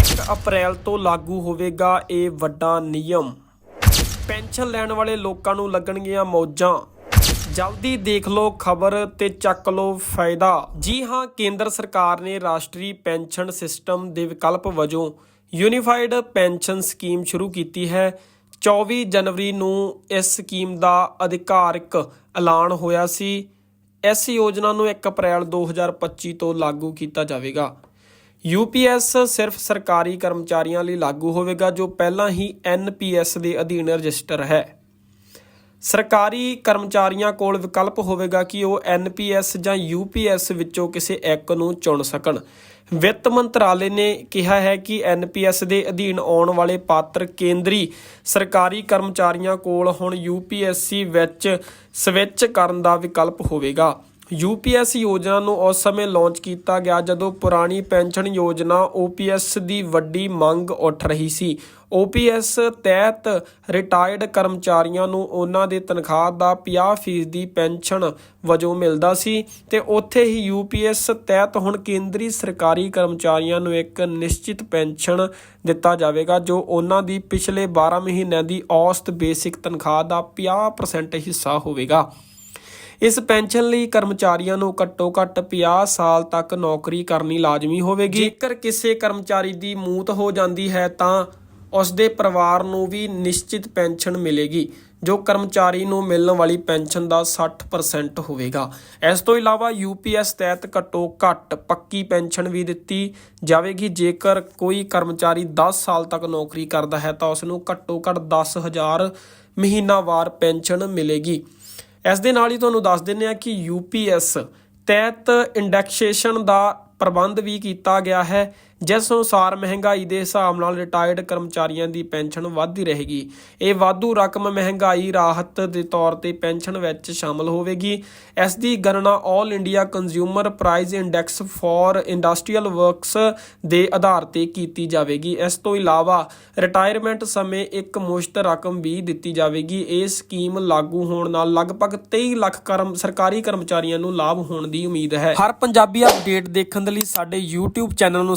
1 ਅਪ੍ਰੈਲ ਤੋਂ ਲਾਗੂ ਹੋਵੇਗਾ ਇਹ ਵੱਡਾ ਨਿਯਮ। ਪੈਨਸ਼ਨ ਲੈਣ ਵਾਲੇ ਲੋਕਾਂ ਨੂੰ ਲੱਗਣਗੀਆਂ ਮੌਜਾਂ। ਜਲਦੀ ਦੇਖ ਲਓ ਖਬਰ ਤੇ ਚੱਕ ਲਓ ਫਾਇਦਾ। ਜੀ ਹਾਂ, ਕੇਂਦਰ ਸਰਕਾਰ ਨੇ ਰਾਸ਼ਟਰੀ ਪੈਨਸ਼ਨ ਸਿਸਟਮ ਦੇ ਵਿਕਲਪ ਵਜੋਂ ਯੂਨੀਫਾਈਡ ਪੈਨਸ਼ਨ ਸਕੀਮ ਸ਼ੁਰੂ ਕੀਤੀ ਹੈ। 24 ਜਨਵਰੀ ਨੂੰ ਇਸ ਸਕੀਮ ਦਾ ਅਧਿਕਾਰਿਕ ਐਲਾਨ ਹੋਇਆ ਸੀ। ਇਸ ਯੋਜਨਾ ਨੂੰ 1 ਅਪ੍ਰੈਲ 2025 ਤੋਂ ਲਾਗੂ ਕੀਤਾ ਜਾਵੇਗਾ। ਯੂਪੀਐਸ ਸਿਰਫ ਸਰਕਾਰੀ ਕਰਮਚਾਰੀਆਂ ਲਈ ਲਾਗੂ ਹੋਵੇਗਾ, ਜੋ ਪਹਿਲਾਂ ਹੀ ਐਨਪੀਐਸ ਦੇ ਅਧੀਨ ਰਜਿਸਟਰ ਹੈ। ਸਰਕਾਰੀ ਕਰਮਚਾਰੀਆਂ ਕੋਲ ਵਿਕਲਪ ਹੋਵੇਗਾ ਕਿ ਉਹ ਐਨਪੀਐਸ ਜਾਂ ਯੂਪੀਐਸ ਵਿੱਚੋਂ ਕਿਸੇ ਇੱਕ ਨੂੰ ਚੁਣ ਸਕਣ। ਵਿੱਤ ਮੰਤਰਾਲੇ ਨੇ ਕਿਹਾ ਹੈ ਕਿ ਐਨਪੀਐਸ ਦੇ ਅਧੀਨ ਆਉਣ ਵਾਲੇ ਪਾਤਰ ਕੇਂਦਰੀ ਸਰਕਾਰੀ ਕਰਮਚਾਰੀਆਂ ਕੋਲ ਹੁਣ ਯੂਪੀਐਸਸੀ ਵਿੱਚ ਸਵਿੱਚ ਕਰਨ ਦਾ ਵਿਕਲਪ ਹੋਵੇਗਾ। ਯੂਪੀਐਸ ਯੋਜਨਾ ਨੂੰ ਉਸ ਸਮੇਂ ਲਾਂਚ ਕੀਤਾ ਗਿਆ ਜਦੋਂ ਪੁਰਾਣੀ ਪੈਨਸ਼ਨ ਯੋਜਨਾ ਓਪੀਐਸ ਦੀ ਵੱਡੀ ਮੰਗ ਉੱਠ ਰਹੀ ਸੀ। ਓਪੀਐਸ ਤਹਿਤ ਰਿਟਾਇਰਡ ਕਰਮਚਾਰੀਆਂ ਨੂੰ ਉਹਨਾਂ ਦੀ ਤਨਖਾਹ ਦਾ 50% ਦੀ ਪੈਨਸ਼ਨ ਵਜੋਂ ਮਿਲਦਾ ਸੀ ਤੇ ਉੱਥੇ ਹੀ ਯੂਪੀਐਸ ਤਹਿਤ ਹੁਣ ਕੇਂਦਰੀ ਸਰਕਾਰੀ ਕਰਮਚਾਰੀਆਂ ਨੂੰ ਇੱਕ ਨਿਸ਼ਚਿਤ ਪੈਨਸ਼ਨ ਦਿੱਤਾ ਜਾਵੇਗਾ, ਜੋ ਉਹਨਾਂ ਦੀ ਪਿਛਲੇ 12 ਮਹੀਨਿਆਂ ਦੀ ਔਸਤ ਬੇਸਿਕ ਤਨਖਾਹ ਦਾ 50% ਹਿੱਸਾ ਹੋਵੇਗਾ। ਇਸ ਪੈਨਸ਼ਨ ਲਈ ਕਰਮਚਾਰੀਆਂ ਨੂੰ ਘੱਟੋ ਘੱਟ 50 ਸਾਲ ਤੱਕ ਨੌਕਰੀ ਕਰਨੀ ਲਾਜ਼ਮੀ ਹੋਵੇਗੀ। ਜੇਕਰ ਕਿਸੇ ਕਰਮਚਾਰੀ ਦੀ ਮੌਤ ਹੋ ਜਾਂਦੀ ਹੈ, ਤਾਂ ਉਸ ਦੇ ਪਰਿਵਾਰ ਨੂੰ ਵੀ ਨਿਸ਼ਚਿਤ ਪੈਨਸ਼ਨ ਮਿਲੇਗੀ, ਜੋ ਕਰਮਚਾਰੀ ਨੂੰ ਮਿਲਣ ਵਾਲੀ ਪੈਨਸ਼ਨ ਦਾ 60% ਹੋਵੇਗਾ। ਇਸ ਤੋਂ ਇਲਾਵਾ ਯੂਪੀਐਸ ਤਹਿਤ ਘੱਟੋ ਘੱਟ ਪੱਕੀ ਪੈਨਸ਼ਨ ਵੀ ਦਿੱਤੀ ਜਾਵੇਗੀ। ਜੇਕਰ ਕੋਈ ਕਰਮਚਾਰੀ 10 ਸਾਲ ਤੱਕ ਨੌਕਰੀ ਕਰਦਾ ਹੈ, ਤਾਂ ਉਸ ਨੂੰ ਘੱਟੋ ਘੱਟ 10000 ਮਹੀਨਾਵਾਰ ਪੈਨਸ਼ਨ ਮਿਲੇਗੀ। ਇਸ ਦੇ ਨਾਲ ਹੀ ਤੁਹਾਨੂੰ ਦੱਸ ਦਿੰਨੇ ਆ ਕਿ ਯੂਪੀਐਸ ਤਹਿਤ ਇੰਡੈਕਸੇਸ਼ਨ ਦਾ ਪ੍ਰਬੰਧ ਵੀ ਕੀਤਾ ਗਿਆ ਹੈ। ਜਿਸ ਅਨੁਸਾਰ ਮਹਿੰਗਾਈ ਦੇ ਹਿਸਾਬ ਨਾਲ ਰਿਟਾਇਰਡ ਕਰਮਚਾਰੀਆਂ ਦੀ ਪੈਨਸ਼ਨ ਵਧਦੀ ਰਹੇਗੀ। ਇਹ ਵਾਧੂ ਰਕਮ ਮਹਿੰਗਾਈ ਰਾਹਤ ਦੇ ਤੌਰ ਤੇ ਪੈਨਸ਼ਨ ਵਿੱਚ ਸ਼ਾਮਲ ਹੋਵੇਗੀ। ਇਸ ਦੀ ਗਣਨਾ 올 India consumer price index for industrial works ਦੇ ਆਧਾਰ ਤੇ ਕੀਤੀ ਜਾਵੇਗੀ। ਇਸ ਤੋਂ ਇਲਾਵਾ ਰਿਟਾਇਰਮੈਂਟ ਸਮੇਂ ਇੱਕ ਮੁਸ਼ਤ ਰਕਮ ਵੀ ਦਿੱਤੀ ਜਾਵੇਗੀ। ਇਹ ਸਕੀਮ ਲਾਗੂ ਹੋਣ ਨਾਲ ਲਗਭਗ 23 ਲੱਖ ਕਰਮ, ਸਰਕਾਰੀ ਕਰਮਚਾਰੀਆਂ ਨੂੰ ਲਾਭ ਹੋਣ ਦੀ ਉਮੀਦ ਹੈ। ਹਰ ਪੰਜਾਬੀ ਅਪਡੇਟ ਦੇਖਣ ਦੇ ਲਈ ਸਾਡੇ YouTube ਚੈਨਲ ਨੂੰ